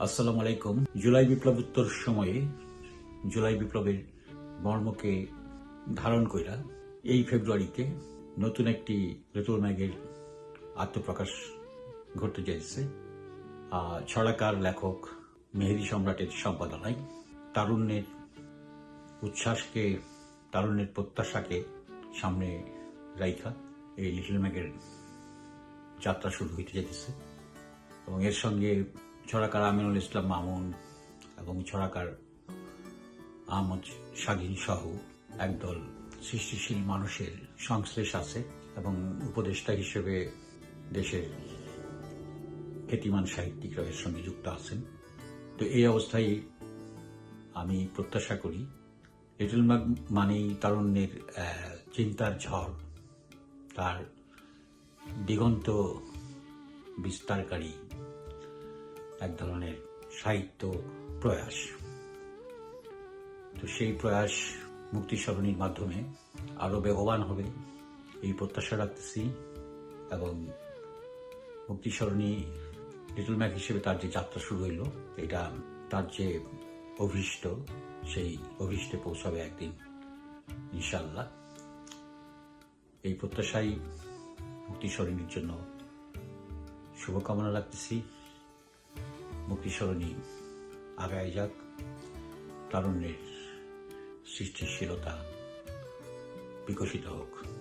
আসসালামু আলাইকুম জুলাই বিপ্লব উত্তর সময়ে জুলাই বিপ্লবের মর্মকে ধারণ কইরা এই ফেব্রুয়ারিতে নতুন একটি ঋতুল ম্যাগের আত্মপ্রকাশ ঘটতে আহ, ছড়াকার লেখক মেহেদি সম্রাটের সম্পাদনায় তারুণ্যের উচ্ছ্বাসকে তারুণ্যের প্রত্যাশাকে সামনে রাইখা এই লিটল ম্যাগের যাত্রা শুরু হইতে যেতেছে এবং এর সঙ্গে ছড়াকার আমিনুল ইসলাম মামুন এবং ছড়াকার আহমদ স্বাধীন সহ একদল সৃষ্টিশীল মানুষের সংশ্লেষ আছে এবং উপদেষ্টা হিসেবে দেশের খ্যাতিমান সাহিত্যিকরা এর সঙ্গে যুক্ত আছেন। তো এই অবস্থায় আমি প্রত্যাশা করি লিটল ম্যাগ মানেই তারুণ্যের চিন্তার ঝড়, তার দিগন্ত বিস্তারকারী এক ধরনের সাহিত্য প্রয়াস। তো সেই প্রয়াস মুক্তি সরণীর মাধ্যমে আরও বেগবান হবে এই প্রত্যাশা রাখতেছি এবং মুক্তি সরণী লিটল ম্যাক হিসেবে তার যে যাত্রা শুরু হইল, এটা তার যে অভীষ্ট, সেই অভীষ্টে পৌঁছাবে একদিন ইনশাল্লাহ এই প্রত্যাশাই মুক্তি সরণীর জন্য শুভকামনা রাখতেছি। মুক্তি সরণী আগায় যাক তারুণ্যের সৃষ্টিশীলতা বিকশিত হোক।